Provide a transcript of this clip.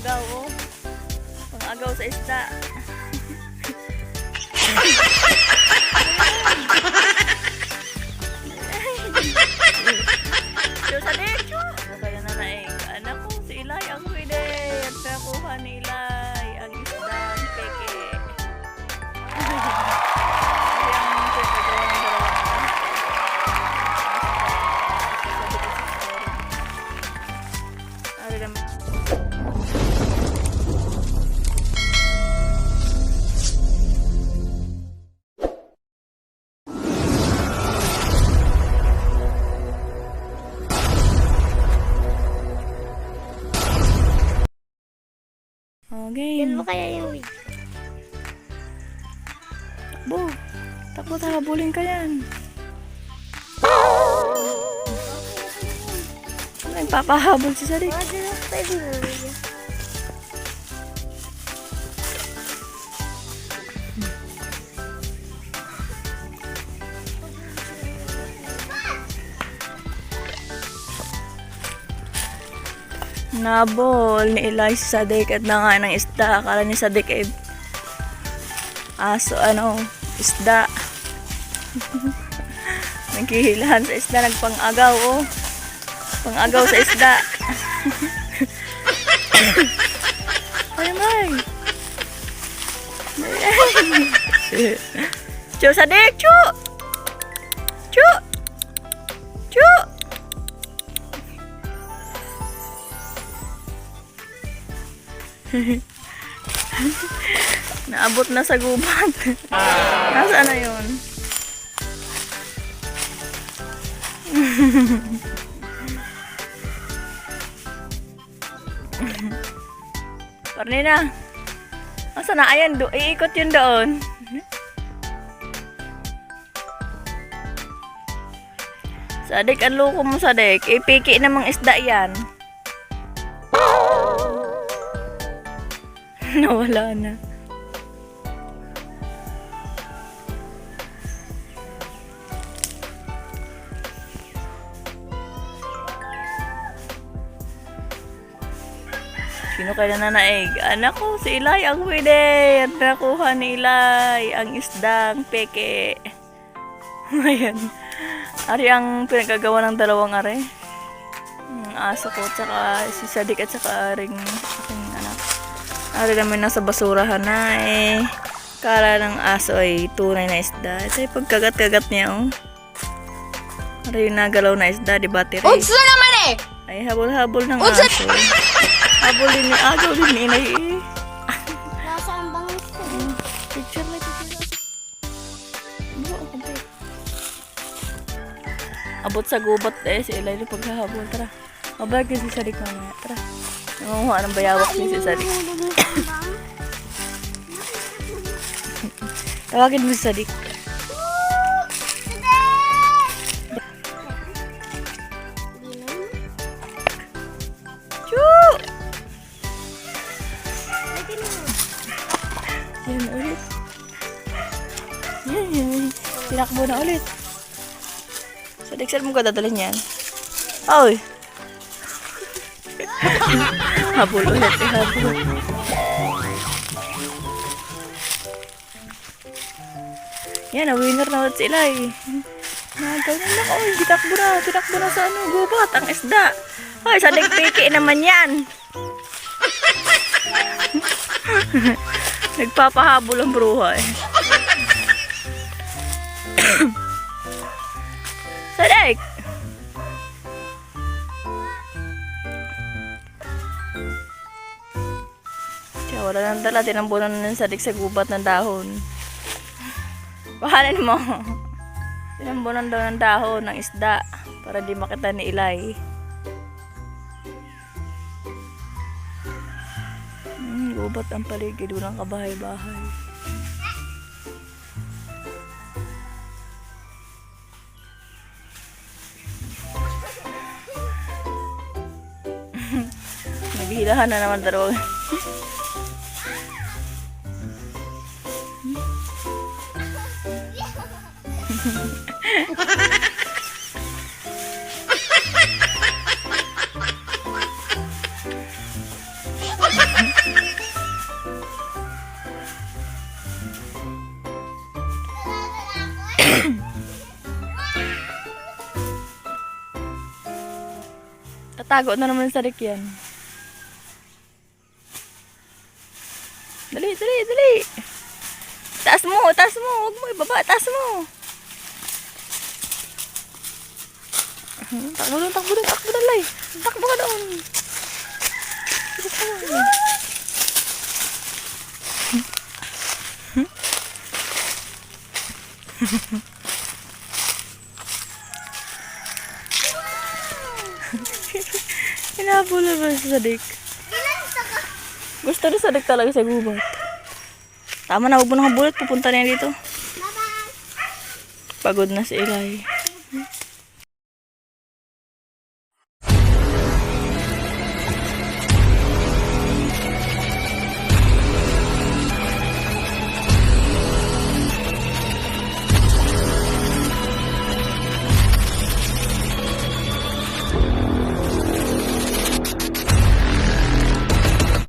pang-agaw, oh. Pang-agaw sa isda. Diyos sa Okay. Yan mo kaya yung wig. Takbo. Takbo, habulin ka yan. Nagpapahabol si Sarik. Mga dito pwede mo Nabol ni Eli si Sadik at na nga ng isda. Akala ni Sadik eh, aso, ano, isda. Naghihilahan sa isda, nagpang-agaw, oh. Pang-agaw sa isda. Ay, may. Chu, Sadik! Chu! Naabot na sa gubat. Nasaan na yun? Karne na. Asa na? Ayan, iikot yun doon. Sadik, ang loko mo, Sadik. Ipiki namang isda yan. Nawala na. Sino kaya na naig? Anak ko, si Ilay ang. At nakuha ni Ilay ang isdang peke. Ayan. Ari ang pinagagawa ng dalawang are. Ang aso ko, tsaka si Sadik at tsaka aring aking. Ari namin nasa basurahan na eh. Kala ng aso ay tunay na isda. Ito yung pagkagat-kagat niya oh. Ari yung nagalaw na isda, di ba tiri? Unsa naman eh! Ay, habol-habol ng aso. Habol din ni agaw din ni inay eh. Nasa ang bangis ko. Picture na, picture na. Ano ang complete? Abot sa gubat eh, si Eli yung paghahabol. Tara. Mabag si Sadik mamaya. Tara. Nangunguha ng bayawak ni Sadik. Tawagin mo si Sadik. Yan ulit. Yan, yan. Tinakbo na ulit. Sadik, saan mo ka dadalhin yan? Oy! Habol ulit, eh, habol. Yan, na winner na ulit sila eh. Nagaw na lang, oy, tinakbo na, tinakbo na sa ano, gubat, ang isda. Oy, sa piki naman yan. Nagpapahabol ang bruha eh. Sadik! Wala nang dala. Tinambunan na ng sadik sa gubat ng dahon. Bahanin mo. Tinambunan daw ng dahon ng isda para di makita ni Ilay. Hmm, gubat ang paligid. Walang kabahay-bahay. Naghihilahan na naman dalawa. Tatago na naman sa rikyan. Dali, dali, dali. Taas mo, taas mo. Huwag mo ibaba. Taas mo. Takbo doon, takbo doon, takbo doon, Lay. Takbo ka doon. Takbo. Hinabol na ba si Sadik? Gusto rin Sadik talaga sa gubat. Tama na, huwag mo nang bulat. Pupunta na dito. Pagod na si Eli.